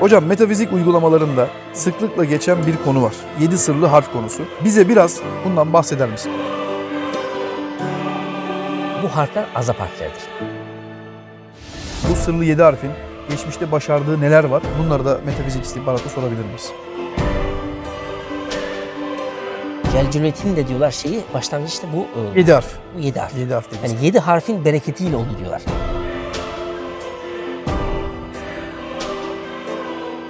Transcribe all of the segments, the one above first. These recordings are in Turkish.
Hocam metafizik uygulamalarında sıklıkla geçen bir konu var. 7 sırlı harf konusu. Bize biraz bundan bahseder misin? Bu harfler azap harfleridir. Bu sırlı 7 harfin geçmişte başardığı neler var? Bunları da metafizik istihbarata sorabilir miyiz? Celcületin de diyorlar şeyi başlangıçta bu e, 7 harf. bu yedi harf. 7 harf. Yani yedi harfin bereketiyle oldu diyorlar.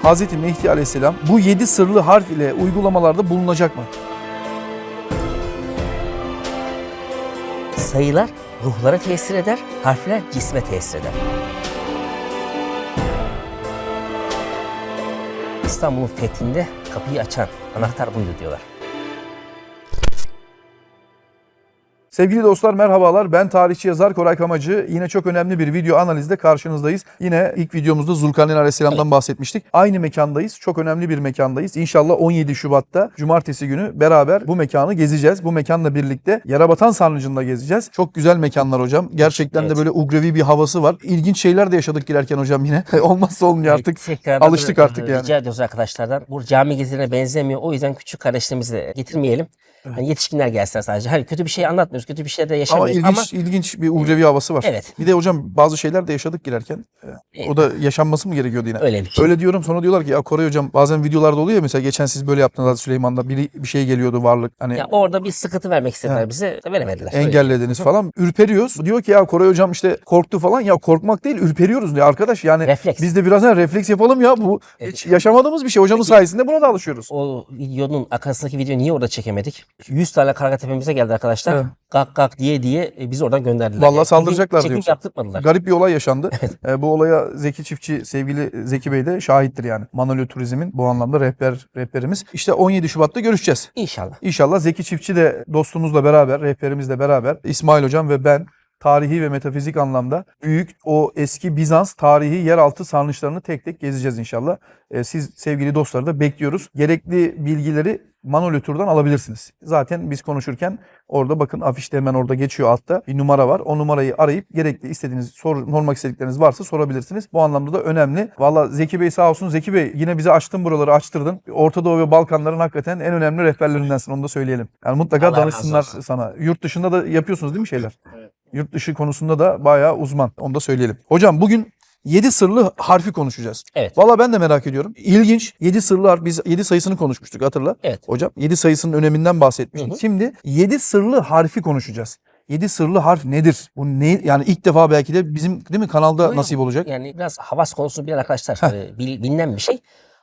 Hazreti Mehdi Aleyhisselam bu 7 sırlı harf ile uygulamalarda bulunacak mı? Sayılar ruhlara tesir eder, harfler cisme tesir eder. İstanbul'un fethinde kapıyı açan anahtar buydu diyorlar. Sevgili dostlar merhabalar. Ben tarihçi yazar Koray Kamacı. Yine çok önemli bir video analizde karşınızdayız. Yine ilk videomuzda Zulkarneyn Aleyhisselam'dan bahsetmiştik. Aynı mekandayız. Çok önemli bir mekandayız. İnşallah 17 Şubat'ta Cumartesi günü beraber bu mekanı gezeceğiz. Bu mekanla birlikte Yarabatan Sarnıcı'nda gezeceğiz. Çok güzel mekanlar hocam. Gerçekten Evet. de böyle ugrevi bir havası var. İlginç şeyler de yaşadık girerken hocam yine. Olmazsa olmuyor artık. Tekrardan alıştık artık e, yani. Rica ediyoruz arkadaşlardan. Bu cami gezilerine benzemiyor. O yüzden küçük kardeşlerimizi de getirmeyelim. Hani yetişkinler gelsin sadece. Hani kötü bir şey anlatmıyoruz. Kötü bir şey de Ama yaşamıyoruz. ilginç, Ama, ilginç bir ugrevi havası var. Evet. Bir de hocam bazı şeyler de yaşadık girerken. O da yaşanması mı gerekiyordu yine? öyle bir şey. Öyle diyorum sonra diyorlar ki ya Koray hocam bazen videolarda oluyor ya mesela geçen siz böyle yaptınız Süleyman'da biri bir şey geliyordu varlık hani Ya orada bir sıkıntı vermek istediler Ha. bize. Veremediler. Engellediniz falan. Ürperiyoruz. Diyor ki ya Koray hocam işte korktu falan. Ya korkmak değil ürperiyoruz diyor arkadaş. Yani Refleks. biz de biraz ha, refleks yapalım ya. Bu hiç yaşamadığımız bir şey. Hocamın sayesinde buna da alışıyoruz. O videonun arkasındaki videoyu niye orada çekemedik? 100 tane karga tepemize geldi arkadaşlar. Evet. Gak gak diye diye e, bizi oradan gönderdiler. Vallahi Yani saldıracaklar çekim, diyorsun. Çekim yaptırmadılar. Garip bir olay yaşandı. Ee, bu olaya Zeki Çiftçi, sevgili Zeki Bey de şahittir yani. Manolyo Turizm'in bu anlamda rehber rehberimiz. İşte 17 Şubat'ta görüşeceğiz. İnşallah. İnşallah Zeki Çiftçi de dostumuzla beraber, rehberimizle beraber İsmail Hocam ve ben tarihi ve metafizik anlamda büyük o eski Bizans tarihi yeraltı sarnıçlarını tek tek gezeceğiz inşallah. Ee, siz sevgili dostları da bekliyoruz. Gerekli bilgileri Manolyo Tur'dan alabilirsiniz. Zaten biz konuşurken orada bakın afişte hemen orada geçiyor altta bir numara var. O numarayı arayıp gerekli istediğiniz soru, sormak istedikleriniz varsa sorabilirsiniz. Bu anlamda da önemli. Valla Zeki Bey sağ olsun. Zeki Bey yine bize açtın buraları açtırdın. Orta Doğu ve Balkanların hakikaten en önemli rehberlerindensin onu da söyleyelim. Yani mutlaka Allah danışsınlar sana. Yurt dışında da yapıyorsunuz değil mi şeyler? Yurt dışı konusunda da bayağı uzman. Onu da söyleyelim. Hocam bugün 7 sırlı harfi konuşacağız. Evet. Valla ben de merak ediyorum. İlginç. 7 sırlı harf. Biz 7 sayısını konuşmuştuk hatırla. Evet. Hocam 7 sayısının öneminden bahsetmiştik. Hı hı. Şimdi 7 sırlı harfi konuşacağız. 7 sırlı harf nedir? Bu ne? Yani ilk defa belki de bizim değil mi kanalda yok. nasip olacak. Yani biraz havas konusu bilen arkadaşlar e, bil- bilinen bir şey.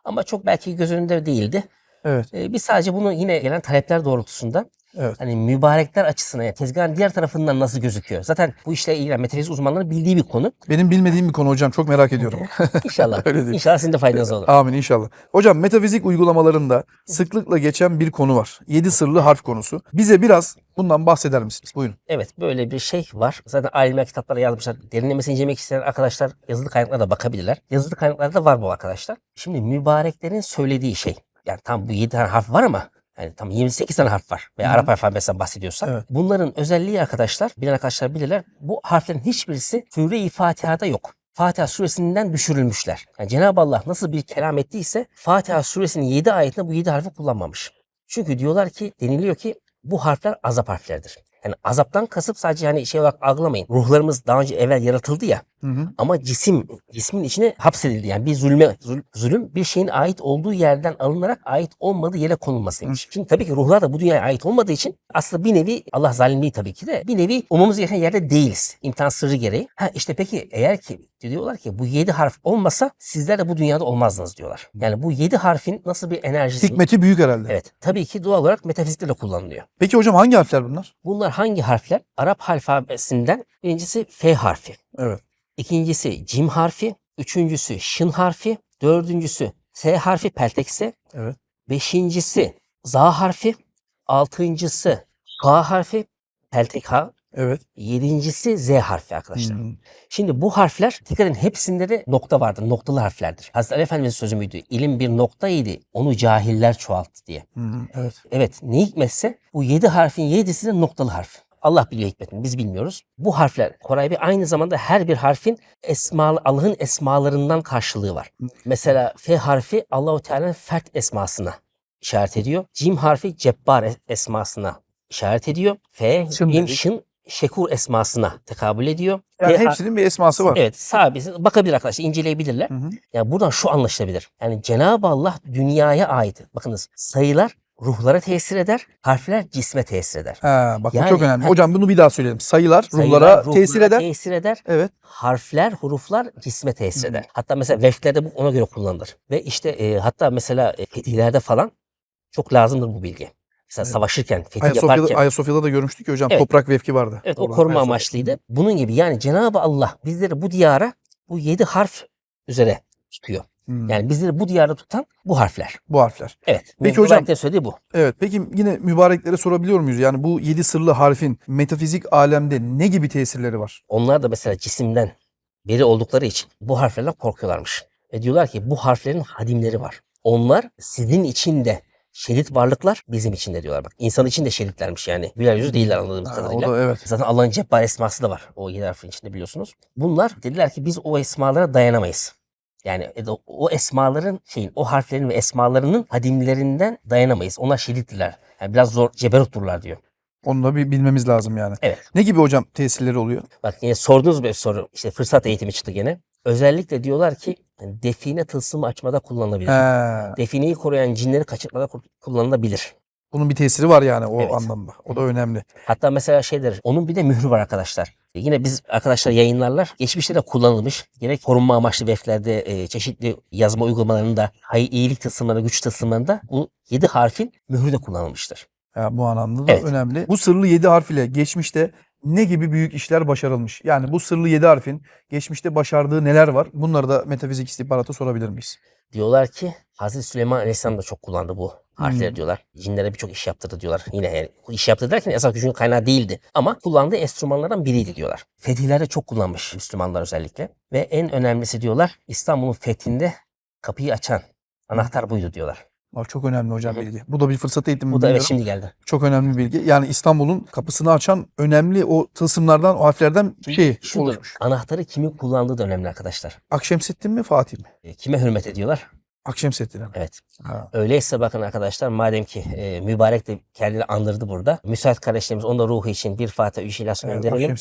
Ama çok belki göz önünde değildi. Evet. E, Biz sadece bunu yine gelen talepler doğrultusunda Evet. hani mübarekler açısından yani tezgahın diğer tarafından nasıl gözüküyor? Zaten bu işle ilgili metafizik uzmanların bildiği bir konu. Benim bilmediğim bir konu hocam. Çok merak ediyorum. İnşallah. Öyle değil. İnşallah sizin de faydanız olur. Amin inşallah. Hocam metafizik uygulamalarında sıklıkla geçen bir konu var. 7 sırlı harf konusu. Bize biraz bundan bahseder misiniz? Buyurun. Evet böyle bir şey var. Zaten alimler kitaplara yazmışlar. Derinlemesine incelemek isteyen arkadaşlar yazılı kaynaklara da bakabilirler. Yazılı kaynaklarda var bu arkadaşlar. Şimdi mübareklerin söylediği şey. Yani tam bu 7 tane harf var ama yani tam 28 tane harf var. Veya Arap alfabesinden bahsediyorsak. Evet. Bunların özelliği arkadaşlar, bilen arkadaşlar bilirler. Bu harflerin hiçbirisi Sure-i Fatiha'da yok. Fatiha suresinden düşürülmüşler. Yani Cenab-ı Allah nasıl bir kelam ettiyse Fatiha suresinin 7 ayetinde bu 7 harfi kullanmamış. Çünkü diyorlar ki deniliyor ki bu harfler azap harfleridir. Yani azaptan kasıp sadece hani şey olarak algılamayın. Ruhlarımız daha önce evvel yaratıldı ya Hı hı. ama cisim cismin içine hapsedildi. Yani bir zulme zul- zulüm bir şeyin ait olduğu yerden alınarak ait olmadığı yere konulmasıymış. Şimdi tabii ki ruhlar da bu dünyaya ait olmadığı için aslında bir nevi Allah zalim değil tabii ki de bir nevi olmamız gereken yerde değiliz. İmtihan sırrı gereği. Ha işte peki eğer ki diyorlar ki bu yedi harf olmasa sizler de bu dünyada olmazdınız diyorlar. Yani bu yedi harfin nasıl bir enerjisi? Hikmeti büyük herhalde. Evet. Tabii ki doğal olarak metafizikte de kullanılıyor. Peki hocam hangi harfler bunlar? Bunlar hangi harfler? Arap alfabesinden birincisi F harfi. Evet. İkincisi cim harfi. Üçüncüsü şın harfi. Dördüncüsü S harfi peltekse. Evet. Beşincisi za harfi. Altıncısı K harfi. Peltek ha. Evet. Yedincisi Z harfi arkadaşlar. Hı. Şimdi bu harfler dikkat edin hepsinde de nokta vardır. Noktalı harflerdir. Hazreti Ali Efendimiz'in sözü müydü? İlim bir noktaydı. Onu cahiller çoğalttı diye. Hı. Evet. Evet ne hikmetse bu yedi harfin yedisi de noktalı harf. Allah biliyor hikmetini biz bilmiyoruz. Bu harfler Koray Bey aynı zamanda her bir harfin esma Allah'ın esmalarından karşılığı var. Mesela F harfi Allahu Teala'nın fert esmasına işaret ediyor. Cim harfi Cebbar es- esmasına işaret ediyor. F, Mim, dedik. Şın, Şekur esmasına tekabül ediyor. Yani hepsinin bir esması var. Evet sabit bakabilir arkadaşlar inceleyebilirler. Hı hı. Yani buradan şu anlaşılabilir. Yani Cenab-ı Allah dünyaya ait. Bakınız sayılar ruhlara tesir eder, harfler cisme tesir eder. Ha, bak bu Yani- çok önemli. Hocam bunu bir daha söyleyelim. Sayılar Sayılar ruhlara ruhlara tesir eder. tesir eder. Evet. Harfler, huruflar cisme tesir Hı. eder. Hatta mesela veflerde bu ona göre kullanılır. Ve işte e, hatta mesela e, fetihlerde falan çok lazımdır bu bilgi. Mesela Evet. savaşırken, fetih Ayasofya'da, yaparken. Ayasofya'da da görmüştük ki hocam Evet. toprak vefki vardı. Evet o koruma Ayasofya. amaçlıydı. Bunun gibi yani Cenab-ı Allah bizleri bu diyara bu yedi harf üzere tutuyor. Hmm, Yani bizleri bu diyarda tutan bu harfler. bu harfler. Evet. Peki hocam- söylediği bu. Evet peki yine mübareklere sorabiliyor muyuz? Yani bu yedi sırlı harfin metafizik alemde ne gibi tesirleri var? Onlar da mesela cisimden beri oldukları için bu harflerden korkuyorlarmış. Ve diyorlar ki bu harflerin hadimleri var. Onlar sizin için de şerit varlıklar bizim için de diyorlar. Bak insan için de şeritlermiş yani. Güler yüzü değiller anladığımız Ha, o kadarıyla. da evet. Zaten Allah'ın cebbar esması da var o yedi harfin içinde biliyorsunuz. Bunlar dediler ki biz o esmalara dayanamayız. Yani e, o- esmaların şeyin o harflerin ve esmalarının hadimlerinden dayanamayız. Onlar şerittiler. Yani biraz zor ceberutturlar diyor. Onu da bir bilmemiz lazım yani. Evet. Ne gibi hocam tesirleri oluyor? Bak yine sorduğunuz bir soru. İşte fırsat eğitimi çıktı gene. Özellikle diyorlar ki define tılsımı açmada kullanılabilir. He, Defineyi koruyan cinleri kaçırtmada ku- kullanılabilir. Bunun bir tesiri var yani o Evet. anlamda. O da önemli. Hatta mesela şeydir, onun bir de mührü var arkadaşlar. Yine biz arkadaşlar yayınlarlar. Geçmişte de kullanılmış. Gerek korunma amaçlı web'lerde e, çeşitli yazma uygulamalarında, hay iyilik tılsımlarında, güç tılsımlarında bu 7 harfin mührü de kullanılmıştır. Ya, bu anlamda da Evet. önemli. Bu sırlı yedi harf ile geçmişte ne gibi büyük işler başarılmış? Yani bu sırlı yedi harfin geçmişte başardığı neler var? Bunları da metafizik istihbarata sorabilir miyiz? Diyorlar ki Hazreti Süleyman Aleyhisselam da çok kullandı bu harfleri Hmm. diyorlar. Cinlere birçok iş yaptırdı diyorlar. Yine yani iş yaptı derken esas gücünün kaynağı değildi. Ama kullandığı enstrümanlardan biriydi diyorlar. Fetihlerde çok kullanmış Müslümanlar özellikle. Ve en önemlisi diyorlar İstanbul'un fethinde kapıyı açan anahtar buydu diyorlar. Bak çok önemli hocam bilgi. Bu da bir fırsat eğitimi. Bu da evet şimdi geldi. Çok önemli bilgi. Yani İstanbul'un kapısını açan önemli o tılsımlardan, o harflerden şey Şudur, oluşmuş. anahtarı kimin kullandığı da önemli arkadaşlar. Akşemseddin mi Fatih mi? E, Kime hürmet ediyorlar? Akşemseddin'e mi? Evet. Ha. Öyleyse bakın arkadaşlar madem ki e, mübarek de kendini andırdı burada. Müsait kardeşlerimiz onun da ruhu için bir Fatiha üç İhlas Evet, gönderelim.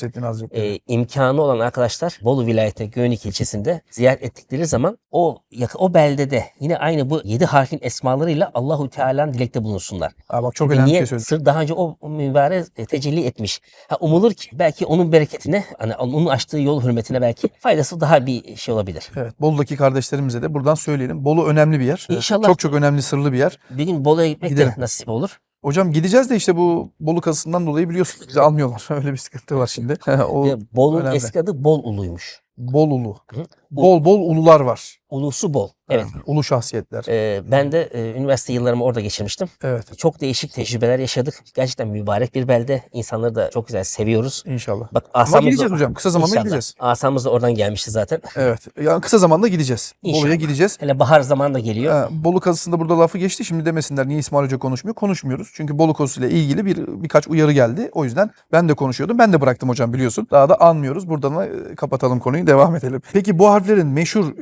E, imkanı olan arkadaşlar Bolu vilayeti Göynük ilçesinde ziyaret ettikleri zaman o o beldede yine aynı bu yedi harfin esmalarıyla Allahu Teala'nın dilekte bulunsunlar. Ha, bak çok önemli bir şey söyledin. Sır daha önce o mübarek e, tecelli etmiş. Ha, umulur ki belki onun bereketine hani onun açtığı yol hürmetine belki faydası daha bir şey olabilir. Evet, Bolu'daki kardeşlerimize de buradan söyleyelim. Bolu önemli bir yer. İnşallah. Çok çok önemli sırlı bir yer. Bir gün Bolu'ya gitmek Gidelim. de nasip olur. Hocam gideceğiz de işte bu Bolu kazısından dolayı biliyorsunuz bizi almıyorlar. Öyle bir sıkıntı var şimdi. o Bolu'nun eski adı Bol Ulu'ymuş. bol ulu. Hı. Bol bol ulular var. Ulusu Bol. Evet. Ha, Ulu şahsiyetler. Ee, ben de e, üniversite yıllarımı orada geçirmiştim. Evet Çok değişik tecrübeler yaşadık. Gerçekten mübarek bir belde. İnsanları da çok güzel seviyoruz. inşallah. Bak Ama asamız gideceğiz hocam. Kısa zamanda İnşallah. gideceğiz. Asamız da oradan gelmişti zaten. Evet. Yani kısa zamanda gideceğiz. İnşallah. Bolu'ya gideceğiz. Hele bahar zamanı da geliyor. Ha, Bolu kazısında burada lafı geçti. Şimdi demesinler niye İsmail Hoca konuşmuyor? Konuşmuyoruz. Çünkü Bolu kazısıyla ilgili bir birkaç uyarı geldi. O yüzden ben de konuşuyordum. Ben de bıraktım hocam biliyorsun. Daha da anmıyoruz. Buradan da e, kapatalım konuyu. Devam edelim. Peki bu harflerin meşhur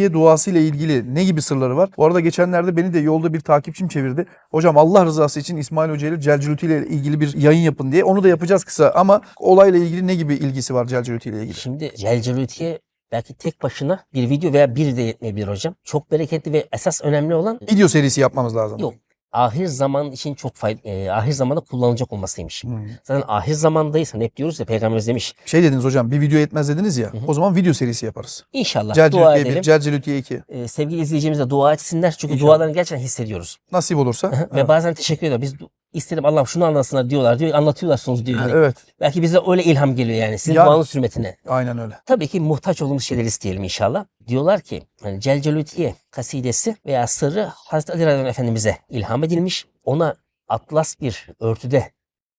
Celcülütiye duası ile ilgili ne gibi sırları var? Bu arada geçenlerde beni de yolda bir takipçim çevirdi. Hocam Allah rızası için İsmail Hoca ile Celcülüti ile ilgili bir yayın yapın diye. Onu da yapacağız kısa ama olayla ilgili ne gibi ilgisi var Celcülüti ile ilgili? Şimdi Celcelutiye belki tek başına bir video veya bir de yetmeyebilir hocam. Çok bereketli ve esas önemli olan Video serisi yapmamız lazım. yok. Ahir zaman için çok fayda, e, ahir zamanda kullanılacak olmasıymış. Hmm. Zaten ahir zamandayız. Hani hep diyoruz ya peygamberimiz demiş. Şey dediniz hocam bir video yetmez dediniz ya. O zaman video serisi yaparız. İnşallah dua Celcülütiye edelim. 1, Celcülütiye 2. Ee, sevgili izleyicimiz de dua etsinler. Çünkü İnşallah. dualarını gerçekten hissediyoruz. Nasip olursa. Ve bazen teşekkür ediyor. Biz istedim Allah'ım şunu anlatsınlar diyorlar diyor. Anlatıyorlarsunuz diyor. Yani evet. Belki bize öyle ilham geliyor yani. Sizin Yani. duanın hürmetine. Aynen öyle. Tabii ki muhtaç olduğumuz şeyleri isteyelim inşallah. Diyorlar ki hani Celcelutiye kasidesi veya sırrı Hazreti Ali Radyan Efendimiz'e ilham edilmiş. Ona atlas bir örtüde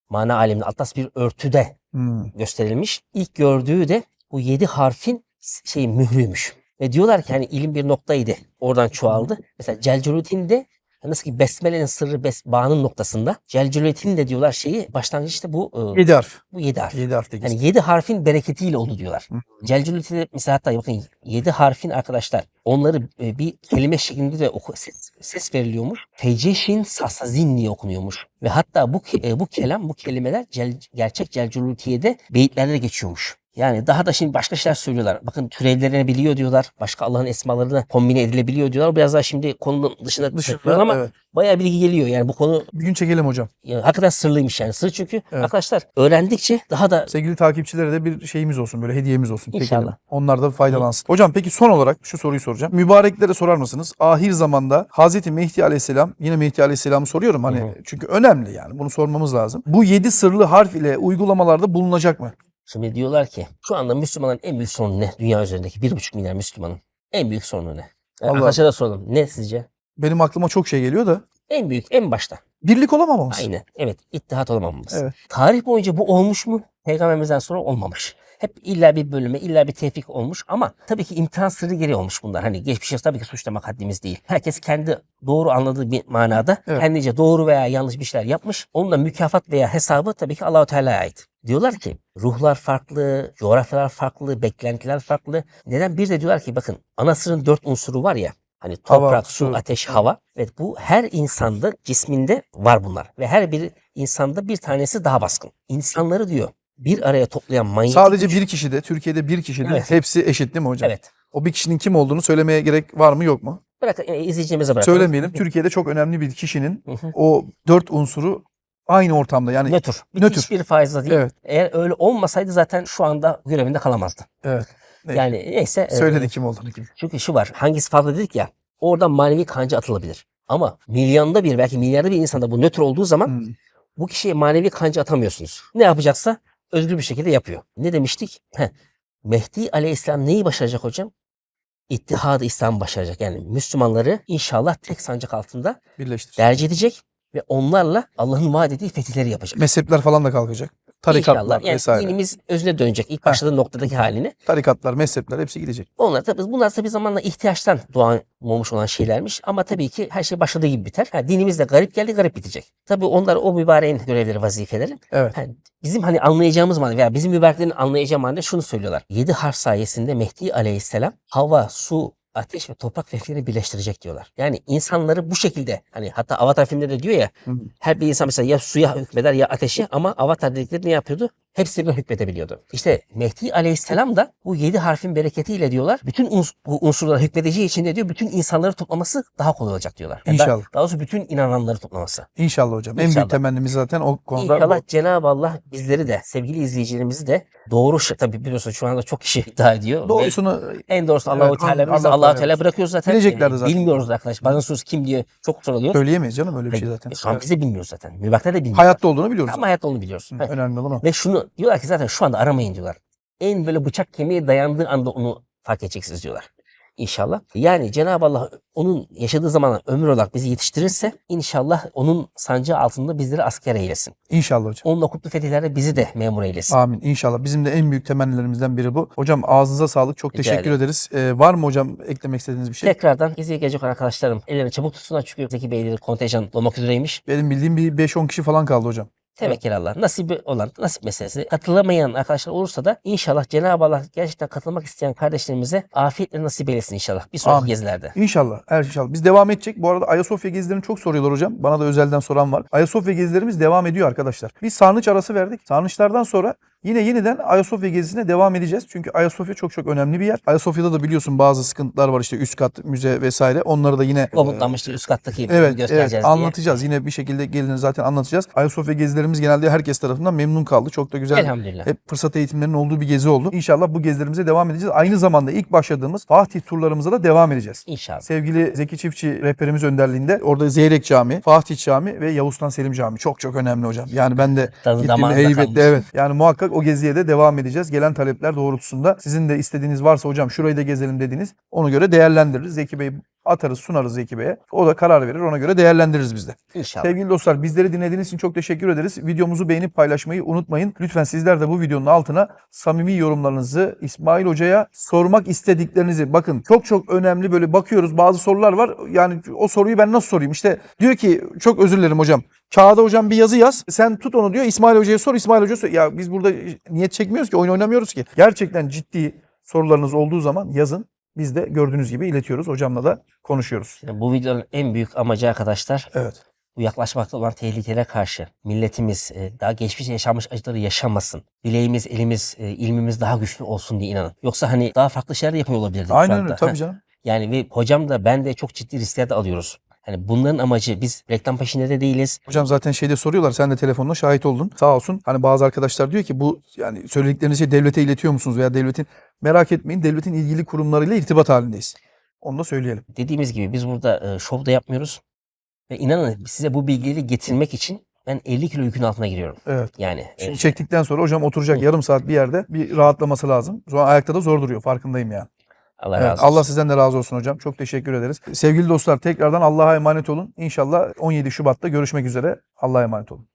mana aleminde atlas bir örtüde Hmm. gösterilmiş. İlk gördüğü de bu yedi harfin şey mührüymüş. Ve diyorlar ki hani ilim bir noktaydı. Oradan çoğaldı. Mesela Celcelut'in de Nasıl ki Besmele'nin sırrı bes, bağının noktasında Celcülüet'in de diyorlar şeyi başlangıçta bu e, 7 harf. bu yedi harf. 7 harf Yani yedi harfin bereketiyle oldu diyorlar. Celcülüet'in mesela hatta bakın yedi harfin arkadaşlar onları e, bir kelime şeklinde de oku, ses, ses veriliyormuş. Feceşin sasazin diye okunuyormuş. Ve hatta bu e, bu kelam, bu kelimeler cel, gerçek Celcülüetiye'de beyitlerde de geçiyormuş. Yani daha da şimdi başka şeyler söylüyorlar. Bakın türevlerini biliyor diyorlar. Başka Allah'ın esmalarına kombine edilebiliyor diyorlar. Biraz daha şimdi konunun dışında, çıkıyoruz ama evet. bayağı bilgi geliyor. Yani bu konu Bir gün çekelim hocam. yani hakikaten sırlıymış yani. Sır çünkü Evet. arkadaşlar öğrendikçe daha da Sevgili takipçilere de bir şeyimiz olsun böyle hediyemiz olsun. çekelim. İnşallah. Onlar da faydalansın. Hocam peki son olarak şu soruyu soracağım. Mübareklere sorar mısınız? Ahir zamanda Hazreti Mehdi Aleyhisselam yine Mehdi Aleyhisselam'ı soruyorum hani hı. çünkü önemli yani bunu sormamız lazım. Bu yedi sırlı harf ile uygulamalarda bulunacak mı? Şimdi diyorlar ki şu anda Müslümanların en büyük sorunu ne? Dünya üzerindeki bir buçuk milyar Müslümanın en büyük sorunu ne? Yani Allah- Arkadaşlara da soralım. Ne sizce? Benim aklıma çok şey geliyor da En büyük, en başta. birlik olamamamız. Aynen. Evet. ittihat olamamamız. Evet. Tarih boyunca bu olmuş mu? Peygamberimizden sonra olmamış. Hep illa bir bölüme, illa bir tevfik olmuş ama tabii ki imtihan sırrı gereği olmuş bunlar. Hani geçmişe tabii ki suçlamak haddimiz değil. Herkes kendi doğru anladığı bir manada Evet. kendince doğru veya yanlış bir şeyler yapmış. Onun da mükafat veya hesabı tabii ki Allahu Teala'ya ait. Diyorlar ki ruhlar farklı, coğrafyalar farklı, beklentiler farklı. Neden? Bir de diyorlar ki bakın ana sırrın dört unsuru var ya. Hani Hava, toprak, su. su, ateş, hava. Evet bu her insanda cisminde var bunlar. Ve her bir insanda bir tanesi daha baskın. İnsanları diyor bir araya toplayan manyetik Sadece güç- bir kişide, Türkiye'de bir kişide Evet. hepsi eşit değil mi hocam? Evet. O bir kişinin kim olduğunu söylemeye gerek var mı yok mu? Bırak, e, izleyicimize bırakalım. Söylemeyelim. Türkiye'de çok önemli bir kişinin Hı hı. o dört unsuru aynı ortamda yani Nötr. Bir Nötr. Hiçbir faiz değil. Evet. Eğer öyle olmasaydı zaten şu anda görevinde kalamazdı. evet. Evet. Yani neyse. e, Söyledi kim olduğunu. Çünkü şu var. Hangisi fazla dedik ya. Oradan manevi kanca atılabilir. Ama milyonda bir belki milyarda bir insanda bu nötr olduğu zaman Hmm. bu kişiye manevi kanca atamıyorsunuz. Ne yapacaksa özgür bir şekilde yapıyor. Ne demiştik? Heh. Mehdi Aleyhisselam neyi başaracak hocam? İttihadı İslam başaracak. Yani Müslümanları inşallah tek sancak altında Birleştir. derc edecek ve onlarla Allah'ın vaat ettiği fetihleri yapacak. Mezhepler falan da kalkacak. Tarikatlar İnşallah. Yani vesaire. dinimiz özüne dönecek. İlk başladığı noktadaki halini. Tarikatlar, mezhepler hepsi gidecek. Onlar tabii bunlar tabii zamanla ihtiyaçtan doğan olmuş olan şeylermiş ama tabii ki her şey başladığı gibi biter. Ha, dinimiz de garip geldi garip bitecek. Tabii onlar o mübareğin görevleri vazifeleri. Evet. Ha, bizim hani anlayacağımız manada veya bizim mübareklerin anlayacağı manada şunu söylüyorlar. Yedi harf sayesinde Mehdi aleyhisselam hava, su, ateş ve toprak feflerini birleştirecek diyorlar. Yani insanları bu şekilde hani hatta Avatar filminde de diyor ya her bir insan mesela ya suya hükmeder ya ateşe ama Avatar dedikleri ne yapıyordu? Hepsine hükmedebiliyordu. İşte Mehdi Aleyhisselam da bu yedi harfin bereketiyle diyorlar. Bütün uns- bu unsurlara hükmedeceği için de diyor bütün insanları toplaması daha kolay olacak diyorlar. Yani daha- İnşallah. Daha doğrusu bütün inananları toplaması. İnşallah hocam. En İnşallah. büyük temennimiz zaten o konuda. İnşallah bu. Cenab-ı Allah bizleri de sevgili izleyicilerimizi de doğru şey tabii biliyorsun şu anda çok kişi iddia ediyor. Doğrusunu en doğrusu Evet, Allahu Teala biz de Allah Allahu Teala Teala bırakıyoruz zaten. Bilecekler Ee, zaten. Bilmiyoruz arkadaş. Bazen sus kim diye çok soruluyor. söyleyemeyiz canım öyle bir şey zaten. Şu an Evet. biz de bilmiyoruz zaten. Mübakler de bilmiyor. Hayatta olduğunu biliyoruz. Ama hayatta onu biliyoruz. Hı. Önemli olan o. Ve şunu diyorlar ki zaten şu anda aramayın diyorlar. En böyle bıçak kemiğe dayandığı anda onu fark edeceksiniz diyorlar. İnşallah. Yani Cenab-ı Allah onun yaşadığı zaman ömür olarak bizi yetiştirirse inşallah onun sancağı altında bizleri asker eylesin. İnşallah hocam. Onunla kutlu fetihlerde bizi de memur eylesin. Amin. İnşallah. Bizim de en büyük temennilerimizden biri bu. Hocam ağzınıza sağlık. Çok Rica teşekkür ederim. ederiz. Ee, var mı hocam eklemek istediğiniz bir şey? Tekrardan geziye gelecek arkadaşlarım ellerini çabuk tutsunlar çünkü Zeki Beyleri kontenjan olmak üzereymiş. Benim bildiğim bir 5-10 kişi falan kaldı hocam. Tevekkül Allah. Nasibi olan nasip meselesi. Katılamayan arkadaşlar olursa da inşallah Cenab-ı Allah gerçekten katılmak isteyen kardeşlerimize afiyetle nasip eylesin inşallah. Bir sonraki Amin. gezilerde. İnşallah. Evet inşallah. Biz devam edecek. Bu arada Ayasofya gezilerini çok soruyorlar hocam. Bana da özelden soran var. Ayasofya gezilerimiz devam ediyor arkadaşlar. Biz sarnıç arası verdik. Sarnıçlardan sonra yine yeniden Ayasofya gezisine devam edeceğiz. Çünkü Ayasofya çok çok önemli bir yer. Ayasofya'da da biliyorsun bazı sıkıntılar var işte üst kat müze vesaire. Onları da yine Komutlanmıştır üst kattaki Evet, göstereceğiz evet diye. anlatacağız. Yine bir şekilde gelin zaten anlatacağız. Ayasofya gezilerimiz genelde herkes tarafından memnun kaldı. Çok da güzel. Elhamdülillah. Hep fırsat eğitimlerinin olduğu bir gezi oldu. İnşallah bu gezilerimize devam edeceğiz. Aynı zamanda ilk başladığımız Fatih turlarımıza da devam edeceğiz. İnşallah. Sevgili Zeki Çiftçi rehberimiz önderliğinde orada Zeyrek Camii, Fatih Camii ve Yavuz Sultan Selim Camii. Çok çok önemli hocam. Yani ben de Tadı gittiğimde evet. Yani muhakkak o geziye de devam edeceğiz. Gelen talepler doğrultusunda sizin de istediğiniz varsa hocam şurayı da gezelim dediğiniz ona göre değerlendiririz. Zeki Bey atarız sunarız ekibe. O da karar verir ona göre değerlendiririz biz de. İnşallah. Sevgili dostlar bizleri dinlediğiniz için çok teşekkür ederiz. Videomuzu beğenip paylaşmayı unutmayın. Lütfen sizler de bu videonun altına samimi yorumlarınızı İsmail Hoca'ya sormak istediklerinizi bakın çok çok önemli böyle bakıyoruz bazı sorular var. Yani o soruyu ben nasıl sorayım? İşte diyor ki çok özür dilerim hocam. Kağıda hocam bir yazı yaz. Sen tut onu diyor. İsmail Hoca'ya sor. İsmail Hoca sor. Ya biz burada niyet çekmiyoruz ki. Oyun oynamıyoruz ki. Gerçekten ciddi sorularınız olduğu zaman yazın. Biz de gördüğünüz gibi iletiyoruz. Hocamla da konuşuyoruz. Yani bu videonun en büyük amacı arkadaşlar Evet. bu yaklaşmakta olan tehlikelere karşı milletimiz e, daha geçmişte yaşanmış acıları yaşamasın. Bileğimiz, elimiz, e, ilmimiz daha güçlü olsun diye inanın. Yoksa hani daha farklı şeyler de yapıyor olabilirdik Aynen öyle. Tabii canım. Yani ve hocam da ben de çok ciddi riskler de alıyoruz. Hani bunların amacı biz reklam peşinde de değiliz. Hocam zaten şeyde soruyorlar sen de telefonla şahit oldun. Sağ olsun. Hani bazı arkadaşlar diyor ki bu yani söylediklerinizi devlete iletiyor musunuz veya devletin merak etmeyin devletin ilgili kurumlarıyla irtibat halindeyiz. Onu da söyleyelim. Dediğimiz gibi biz burada e, şov da yapmıyoruz. Ve inanın size bu bilgileri getirmek için ben 50 kilo yükün altına giriyorum. Evet. Yani Şimdi e, çektikten sonra hocam oturacak yarım saat bir yerde bir rahatlaması lazım. Sonra ayakta da zor duruyor farkındayım yani. Allah razı olsun. Allah sizden de razı olsun hocam. Çok teşekkür ederiz. Sevgili dostlar tekrardan Allah'a emanet olun. İnşallah 17 Şubat'ta görüşmek üzere. Allah'a emanet olun.